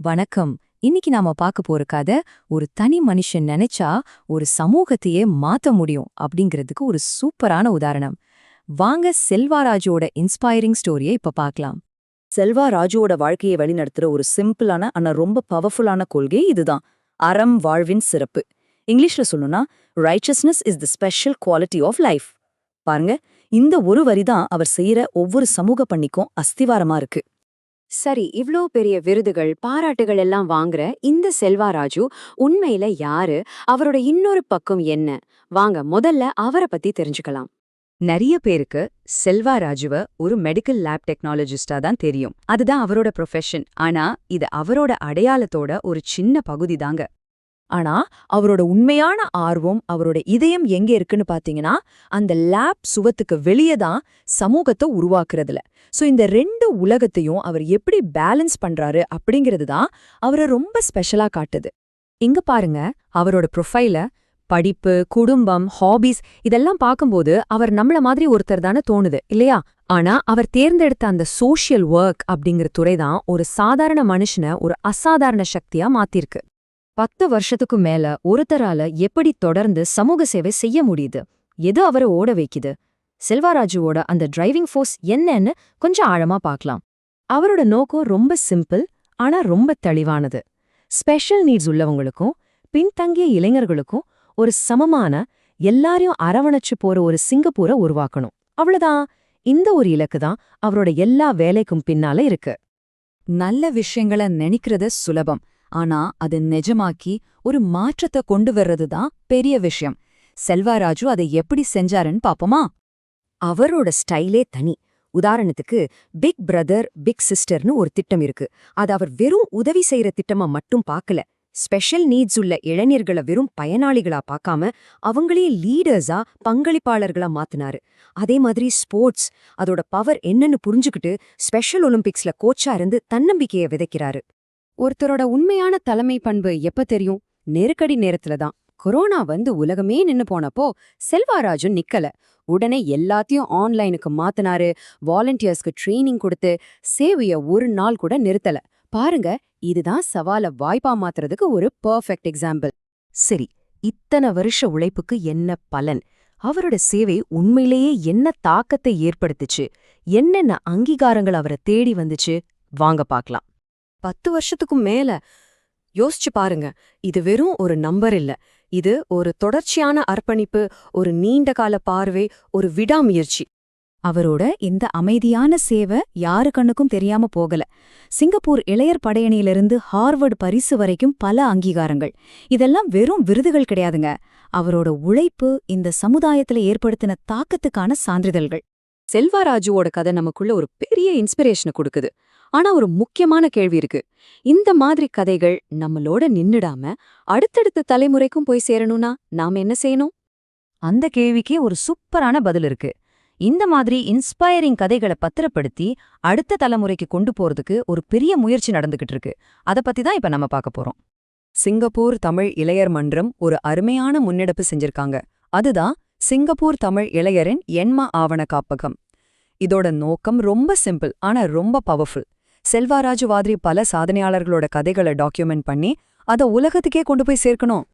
வணக்கம். இன்னைக்கு நாம பார்க்க போற கதை ஒரு தனி மனுஷன் நினைச்சா ஒரு சமூகத்தையே மாத்த முடியும் அப்படிங்கிறதுக்கு ஒரு சூப்பரான உதாரணம். வாங்க செல்வாராஜோட இன்ஸ்பைரிங் ஸ்டோரியை இப்ப பார்க்கலாம். செல்வா ராஜுவோட வாழ்க்கையை வழிநடத்துற ஒரு சிம்பிளான ஆனா ரொம்ப பவர்ஃபுல்லான கொள்கை இதுதான். அறம் வாழ்வின் சிறப்பு. இங்கிலீஷ்ல சொல்லணும்னா richness is the special quality of life பாருங்க இந்த ஒரு வரி தான் அவர் செய்யற ஒவ்வொரு சமூக பண்ணிக்கும் அஸ்திவாரமா இருக்கு. சரி இவ்ளோ பெரிய விருதுகள் பாராட்டுகள் எல்லாம் வாங்குற இந்த செல்வாராஜு உண்மையில யாரு? அவரோட இன்னொரு பக்கம் என்ன? வாங்க முதல்ல அவரை பத்தி தெரிஞ்சுக்கலாம். நிறைய பேருக்கு செல்வா ராஜுவ ஒரு மெடிக்கல் லேப் டெக்னாலஜிஸ்டா தான் தெரியும். அதுதான் அவரோட ப்ரொஃபஷன் ஆனா இது அவரோட அடையாளத்தோட ஒரு சின்ன பகுதி தாங்க. ஆனா அவரோட உண்மையான ஆர்வம் அவரோட இதயம் எங்க இருக்குன்னு பாத்தீங்கன்னா அந்த லேப் சுவத்துக்கு வெளியே தான் சமூகத்தை உருவாக்குறதுல. சோ இந்த ரெண்டு உலகத்தையும் அவர் எப்படி பேலன்ஸ் பண்றாரு அப்படிங்கிறது தான் அவரை ரொம்ப ஸ்பெஷலா காட்டுது. இங்க பாருங்க அவரோட ப்ரொஃபைல படிப்பு குடும்பம் ஹாபீஸ் இதெல்லாம் பார்க்கும்போது அவர் நம்மள மாதிரி ஒருத்தர் தானே தோணுது இல்லையா? ஆனா அவர் தேர்ந்தெடுத்த அந்த சோஷியல் ஒர்க் அப்படிங்கிற துறை தான் ஒரு சாதாரண மனுஷனை ஒரு அசாதாரண சக்தியா மாத்திருக்கு. பத்து வருஷத்துக்கு மேல ஒருத்தரால எப்படி தொடர்ந்து சமூக சேவை செய்ய முடியுது? எது அவரை ஓட வைக்குது? செல்வாராஜுவோட அந்த டிரைவிங் ஃபோர்ஸ் என்னன்னு கொஞ்சம் ஆழமா பார்க்கலாம். அவரோட நோக்கம் ரொம்ப சிம்பிள் ஆனா ரொம்ப தெளிவானது. ஸ்பெஷல் நீட்ஸ் உள்ளவங்களுக்கும் பின்தங்கிய இளைஞர்களுக்கும் ஒரு சமமான எல்லாரையும் அரவணைச்சு போற ஒரு சிங்கப்பூரை உருவாக்கணும். அவ்வளவுதான். இந்த ஒரு இலக்கு தான் அவரோட எல்லா வேலைக்கும் பின்னால இருக்கு. நல்ல விஷயங்கள நினைக்கிறத சுலபம். ஆனா அது நிஜமாக்கி ஒரு மாற்றத்தை கொண்டு வர்றது தான் பெரிய விஷயம். செல்வாராஜு அதை எப்படி செஞ்சாருன்னு பாப்போமா? அவரோட ஸ்டைலே தனி. உதாரணத்துக்கு பிக் பிரதர் பிக் சிஸ்டர்னு ஒரு திட்டம் இருக்கு. அது அவர் வெறும் உதவி செய்யற திட்டமா மட்டும் பார்க்கல ஸ்பெஷல் நீட்ஸ் உள்ள இளைஞர்களை வெறும் பயனாளிகளா பார்க்காம அவங்களே லீடர்ஸா பங்களிப்பாளர்களா மாத்தினாரு. அதே மாதிரி ஸ்போர்ட்ஸ் அதோட பவர் என்னன்னு புரிஞ்சுக்கிட்டு ஸ்பெஷல் ஒலிம்பிக்ஸ்ல கோச்சா இருந்து தன்னம்பிக்கையை விதைக்கிறாரு. ஒருத்தரோட உண்மையான தலைமை பண்பு எப்ப தெரியும்? நெருக்கடி நேரத்துல தான். கொரோனா வந்து உலகமே நின்னு போனப்போ செல்வாராஜும் நிக்கல. உடனே எல்லாத்தையும் ஆன்லைனுக்கு மாத்தினாரு வாலண்டியர்ஸ்க்கு ட்ரெய்னிங் கொடுத்து சேவைய ஒரு நாள் கூட நிறுத்தல. பாருங்க இதுதான் சவால வாய்ப்பா மாத்துறதுக்கு ஒரு பெர்ஃபெக்ட் எக்ஸாம்பிள் சரி இத்தனை வருஷ உழைப்புக்கு என்ன பலன்? அவரோட சேவை உண்மையிலேயே என்ன தாக்கத்தை ஏற்படுத்துச்சு? என்னென்ன அங்கீகாரங்கள் அவரை தேடி வந்துச்சு? வாங்க பார்க்கலாம். பத்து வருஷத்துக்கும் மேல. யோசிச்சு பாருங்க இது வெறும் ஒரு நம்பர் இல்ல. இது ஒரு தொடர்ச்சியான அர்ப்பணிப்பு ஒரு நீண்ட கால பார்வை ஒரு விடாமுயற்சி. அவரோட இந்த அமைதியான சேவை யாரு கண்ணுக்கும் தெரியாம போகல. சிங்கப்பூர் இளையர் படையணியிலிருந்து ஹார்வர்டு பரிசு வரைக்கும் பல அங்கீகாரங்கள். இதெல்லாம் வெறும் விருதுகள் கிடையாதுங்க. அவரோட உழைப்பு இந்த சமுதாயத்துல ஏற்படுத்தின தாக்கத்துக்கான சான்றிதழ்கள். செல்வாராஜுவோட கதை நமக்குள்ள ஒரு பெரிய இன்ஸ்பிரேஷனை கொடுக்குது. ஆனா ஒரு முக்கியமான கேள்வி இருக்கு. இந்த மாதிரி கதைகள் நம்மளோட நின்னுடாம அடுத்தடுத்த தலைமுறைக்கும் போய் சேரணும்னா நாம என்ன செய்யணும்? அந்த கேள்விக்கே ஒரு சூப்பரான பதில் இருக்கு. இந்த மாதிரி இன்ஸ்பயரிங் கதைகளை பத்திரப்படுத்தி அடுத்த தலைமுறைக்கு கொண்டு போறதுக்கு ஒரு பெரிய முயற்சி நடந்துகிட்டு இருக்கு. அத பத்தி தான் இப்ப நம்ம பார்க்க போறோம். சிங்கப்பூர் தமிழ் இளையர் மன்றம் ஒரு அருமையான முன்னெடுப்பு செஞ்சிருக்காங்க. அதுதான் சிங்கப்பூர் தமிழ் இளையரின் எண்ம ஆவண காப்பகம். இதோட நோக்கம் ரொம்ப சிம்பிள் ஆனா ரொம்ப பவர்ஃபுல் செல்வாராஜு வாதிரி பல சாதனையாளர்களோட கதைகளை டாக்குமெண்ட் பண்ணி அத உலகத்துக்கே கொண்டு போய் சேர்க்கணும்.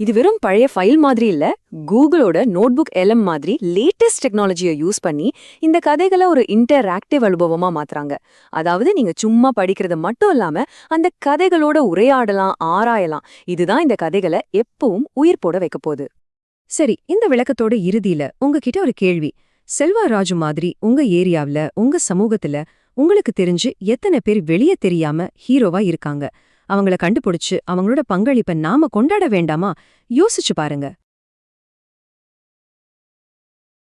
இது வெறும் பழைய ஃபைல் மாதிரி இல்ல கூகுளோட நோட்புக் எலம் மாதிரி லேட்டஸ்ட் டெக்னாலஜியை யூஸ் பண்ணி இந்த கதைகளை ஒரு இன்டராக்டிவ் அனுபவமா மாத்துறாங்க. அதாவது நீங்க சும்மா படிக்கிறது மட்டும் இல்லாம அந்த கதைகளோட உரையாடலாம் ஆராயலாம். இதுதான் இந்த கதைகளை எப்பவும் உயிர் போட வைக்க போகுது. சரி இந்த விளக்கத்தோட இறுதியில உங்ககிட்ட ஒரு கேள்வி. செல்வாராஜு மாதிரி உங்க ஏரியாவில உங்க சமூகத்துல உங்களுக்கு தெரிஞ்சு எத்தனை பேர் வெளியே தெரியாம ஹீரோவா இருக்காங்க. அவங்கள கண்டுபிடிச்சு அவங்களோட பங்களிப்பை நாம கொண்டாட வேண்டாமா? யோசிச்சு பாருங்க.